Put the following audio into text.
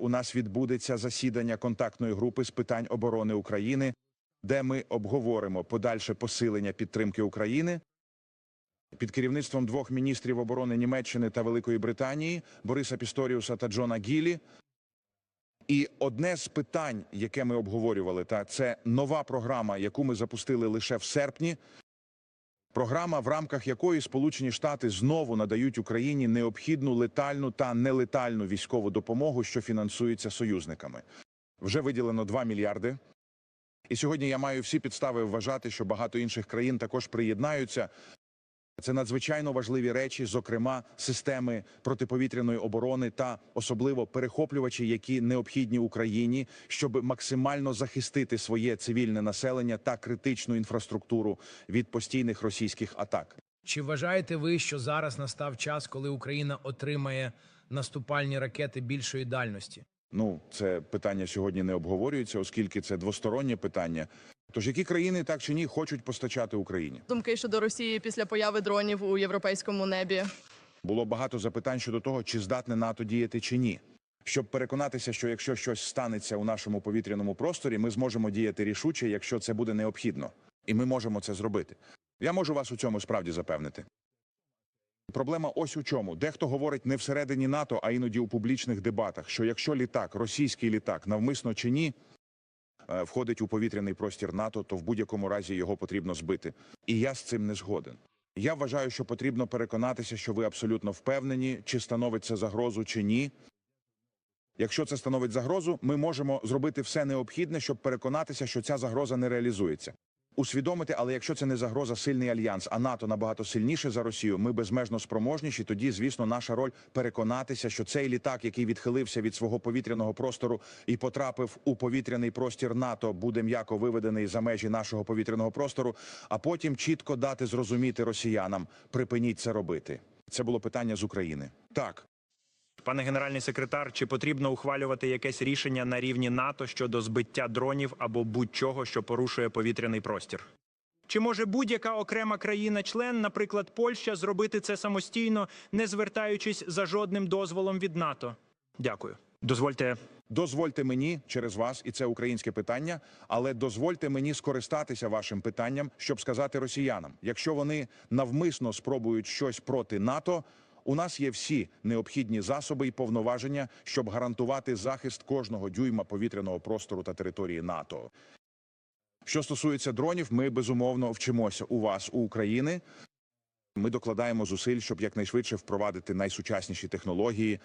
у нас відбудеться засідання контактної групи з питань оборони України, де ми обговоримо подальше посилення підтримки України під керівництвом двох міністрів оборони Німеччини та Великої Британії Бориса Пісторіуса та Джона Гілі. І одне з питань, яке ми обговорювали, та це нова програма, яку ми запустили лише в серпні. Програма, в рамках якої Сполучені Штати знову надають Україні необхідну летальну та нелетальну військову допомогу, що фінансується союзниками. Вже виділено 2 мільярди. І сьогодні я маю всі підстави вважати, що багато інших країн також приєднаються. Це надзвичайно важливі речі, зокрема системи протиповітряної оборони та особливо перехоплювачі, які необхідні Україні, щоб максимально захистити своє цивільне населення та критичну інфраструктуру від постійних російських атак. Чи вважаєте ви, що зараз настав час, коли Україна отримає наступальні ракети більшої дальності? Ну, це питання сьогодні не обговорюється, оскільки це двостороннє питання. Тож які країни так чи ні хочуть постачати Україні? Думки щодо Росії після появи дронів у європейському небі. Було багато запитань щодо того, чи здатне НАТО діяти чи ні. Щоб переконатися, що якщо щось станеться у нашому повітряному просторі, ми зможемо діяти рішуче, якщо це буде необхідно, і ми можемо це зробити. Я можу вас у цьому справді запевнити. Проблема ось у чому. Дехто говорить не всередині НАТО, а іноді у публічних дебатах, що якщо літак, російський літак, навмисно чи ні, входить у повітряний простір НАТО, то в будь-якому разі його потрібно збити. І я з цим не згоден. Я вважаю, що потрібно переконатися, що ви абсолютно впевнені, чи становить це загрозу, чи ні. Якщо це становить загрозу, ми можемо зробити все необхідне, щоб переконатися, що ця загроза не реалізується. Усвідомити, але якщо це не загроза, сильний альянс, а НАТО набагато сильніше за Росію, ми безмежно спроможніші. Тоді, звісно, наша роль переконатися, що цей літак, який відхилився від свого повітряного простору і потрапив у повітряний простір НАТО, буде м'яко виведений за межі нашого повітряного простору, а потім чітко дати зрозуміти росіянам, припиніть це робити. Це було питання з України. Так, Пане генеральний секретар, чи потрібно ухвалювати якесь рішення на рівні НАТО щодо збиття дронів або будь-чого, що порушує повітряний простір? Чи може будь-яка окрема країна-член, наприклад, Польща, зробити це самостійно, не звертаючись за жодним дозволом від НАТО? Дякую. Дозвольте Дозвольте мені через вас, і це українське питання, але дозвольте мені скористатися вашим питанням, щоб сказати росіянам, якщо вони навмисно спробують щось проти НАТО. У нас є всі необхідні засоби і повноваження, щоб гарантувати захист кожного дюйма повітряного простору та території НАТО. Що стосується дронів, ми безумовно вчимося у вас, у України. Ми докладаємо зусиль, щоб якнайшвидше впровадити найсучасніші технології,